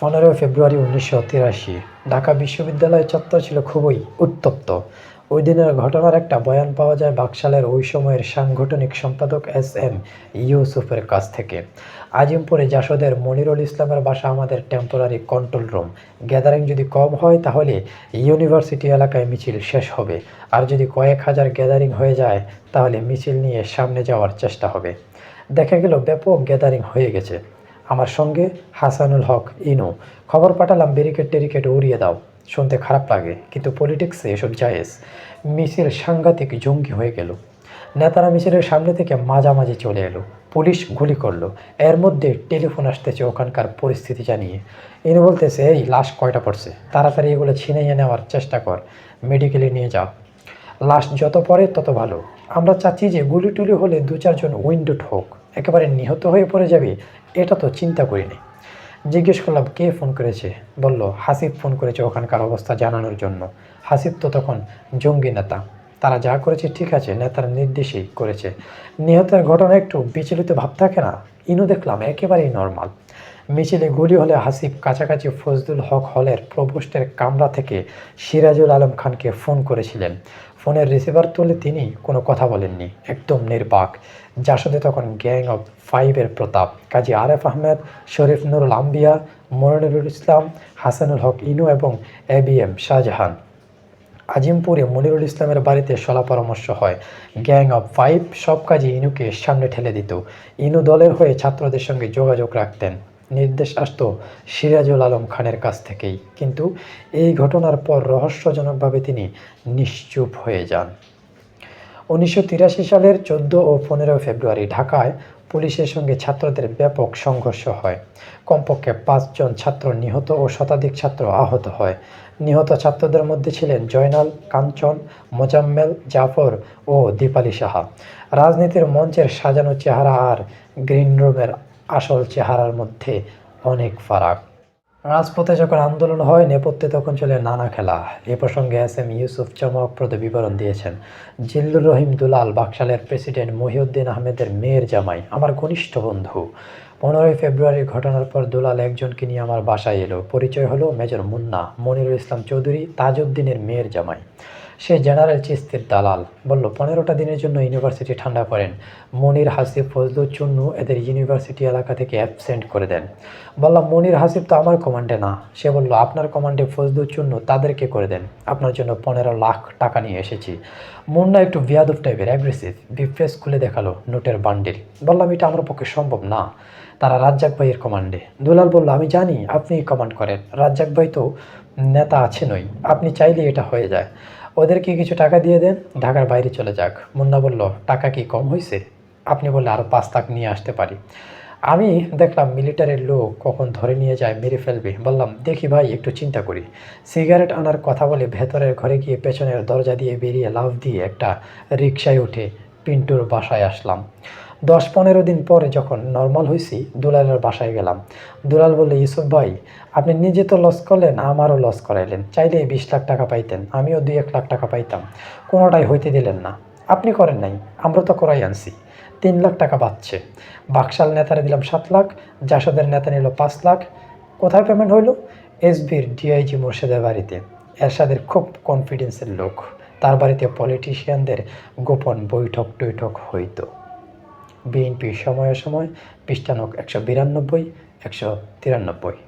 পনেরোই ফেব্রুয়ারি উনিশশো তিরাশি, ঢাকা বিশ্ববিদ্যালয় চত্বর ছিল খুবই উত্তপ্ত। ওই দিনের ঘটনার একটা বয়ান পাওয়া যায় বাকশালের ওই সময়ের সাংগঠনিক সম্পাদক এস এম ইউসুফের কাছ থেকে। আজিমপুরে জাসদের মনিরুল ইসলামের বাসা আমাদের টেম্পোরারি কন্ট্রোল রুম গ্যাদারিং যদি কম হয় তাহলে ইউনিভার্সিটি এলাকায় মিছিল শেষ হবে। আর যদি কয়েক হাজার গ্যাদারিং হয়ে যায়, তাহলে মিছিল নিয়ে সামনে যাওয়ার চেষ্টা হবে। দেখা গেল ব্যাপক গ্যাদারিং হয়ে গেছে। আমার সঙ্গে হাসানুল হক, ইনু। খবর পাঠালাম ব্যারিকেড টেরিকেড উড়িয়ে দাও। শুনতে খারাপ লাগে, কিন্তু পলিটিক্সে এসব জায়েজ। মিছিল সাংঘাতিক জঙ্গি হয়ে গেল। নেতারা মিছিলের সামনে থেকে মাঝামাঝি চলে এলো। পুলিশ গুলি করল। এর মধ্যে টেলিফোন আসতেছে ওখানকার পরিস্থিতি জানিয়ে। ইনু বলতেছে, এই লাশ কয়টা পড়ছে? তাড়াতাড়ি এগুলো ছিনাইয়ে নেওয়ার চেষ্টা কর। মেডিকেলে নিয়ে যাও। লাশ যত পড়ে তত ভালো। আমরা চাচ্ছি যে গুলি টুলি হলে দু চারজন উইন্ডোট হোক। একেবারে নিহত হয়ে পড়ে যাবে, এটা তো চিন্তা করিনি। জিজ্ঞেস করলাম, কে ফোন করেছে? বলল, হাসিব ফোন করেছে ওখানকার অবস্থা জানানোর জন্য। হাসিব তো তখন জঙ্গি নেতা। তারা যা করেছে ঠিক আছে, নেতার নির্দেশেই করেছে। নিহতের ঘটনা একটু বিচলিত ভাব থাকে না? ইনু দেখলাম একেবারেই নর্মাল মিছিলে গুলি হলে হাসিব কাছাকাছি ফজলুল হক হলের প্রভোস্টের কামরা থেকে সিরাজুল আলম খানকে ফোন করেছিলেন। ফোনের রিসিভার তুলে তিনি কোনো কথা বলেননি, একদম নির্বাক। জাসদে তখন গ্যাং অফ ফাইভের প্রতাপ, কাজী আরেফ আহমেদ, শরীফ নুরুল আম্বিয়া, মনিরুল ইসলাম, হাসানুল হক ইনু এবং এ বি এম শাহজাহান। আজিমপুরে মনিরুল ইসলামের বাড়িতে সলা পরামর্শ হয়, গ্যাং অফ ফাইভ সব কাজে ইনুকে সামনে ঠেলে দিত। ইনু দলের হয়ে ছাত্রদের সঙ্গে যোগাযোগ রাখতেন। নির্দেশ আসত সিরাজুল আলম খানের কাছ থেকেই। কিন্তু এই ঘটনার পর রহস্যজনকভাবে তিনি নিশ্চুপ হয়ে যান। উনিশশো তিরাশি সালের চোদ্দ ও পনেরো ফেব্রুয়ারি ঢাকায় পুলিশের সঙ্গে ছাত্রদের ব্যাপক সংঘর্ষ হয়। কমপক্ষে পাঁচজন ছাত্র নিহত ও শতাধিক ছাত্র আহত হয়। নিহত ছাত্রদের মধ্যে ছিলেন জয়নাল, কাঞ্চন, মোজাম্মেল, জাফর ও দীপালি সাহা। রাজনীতির মঞ্চের সাজানো চেহারা আর গ্রিন রুমের আসল চেহারার মধ্যে অনেক ফারাক। রাজপথে যখন আন্দোলন হয়, নেপথ্যে তখন চলে নানা খেলা। এ প্রসঙ্গে এস এম ইউসুফ চমকপ্রদ বিবরণ দিয়েছেন। জিল্লুর রহিম দুলাল বাকশালের প্রেসিডেন্ট মহিউদ্দিন আহমেদের মেয়ের জামাই, আমার ঘনিষ্ঠ বন্ধু। পনেরোই ফেব্রুয়ারির ঘটনার পর দুলাল একজনকে নিয়ে আমার বাসায় এলো। পরিচয় হলো মেজর মুন্না মনিরুল ইসলাম চৌধুরী, তাজউদ্দিনের মেয়ের জামাই। সে জেনারেল চিস্তির দালাল। বলল, পনেরোটা দিনের জন্য ইউনিভার্সিটি ঠান্ডা করেন। মনির হাসিব ফজলুর চুন্নু এদের ইউনিভার্সিটি এলাকা থেকে অ্যাবসেন্ট করে দেন। বললাম, মনির হাসিব তো আমার কমান্ডে না। সে বলল, আপনার কমান্ডে ফজলুর চুন্নু তাদেরকে করে দেন। আপনার জন্য পনেরো লাখ টাকা নিয়ে এসেছি। মুন্না একটু বিয়াদব টাইপের অ্যাগ্রেসিভ বিফেস খুলে দেখাল নোটের বান্ডিল। বললাম, এটা আমার পক্ষে সম্ভব না। তারা রাজ্জাক ভাইয়ের কমান্ডে দুলাল বলল, আমি জানি আপনি কমান্ড করেন। রাজ্জাক ভাই তো নেতা আছেনই। আপনি চাইলে এটা হয়ে যায়। ওদেরকে কিছু টাকা দিয়ে দেন, ঢাকার বাইরে চলে যাক। মুন্না বলল, টাকা কি কম হয়েছে আপনি বললে আরও পাঁচ লাখ নিয়ে আসতে পারি। আমি দেখলাম মিলিটারির লোক কখন ধরে নিয়ে যায়, মেরে ফেলবে। বললাম, দেখি ভাই, একটু চিন্তা করি। সিগারেট আনার কথা বলে ভেতরের ঘরে গিয়ে পেছনের দরজা দিয়ে বেরিয়ে লাভ দিয়ে একটা রিক্সায় উঠে পিন্টুর বাসায় আসলাম। দশ পনেরো দিন পরে যখন নর্মাল হয়েছি দুলালের বাসায় গেলাম। দুলাল বললে, ইউসুফ ভাই, আপনি নিজে তো লস করলেন, আমারও লস করাইলেন। চাইলে বিশ লাখ টাকা পাইতেন, আমিও দুই এক লাখ টাকা পাইতাম। কোনোটাই হইতে দিলেন না। আপনি করেন নাই, আমরা তো করাই আনছি। তিন লাখ টাকা পাচ্ছে বাকশাল নেতারে দিলাম সাত লাখ, জাসদের নেতা নিল পাঁচ লাখ। কোথায় পেমেন্ট হইল? এসবির ডিআইজি মোর্শেদের বাড়িতে। এরশাদের খুব কনফিডেন্সের লোক। তার বাড়িতে পলিটিশিয়ানদের গোপন বৈঠক টৈঠক হইতো। বিএনপি সময়ে সময় পৃষ্ঠানক একশো বিরানব্বই একশো তিরানব্বই।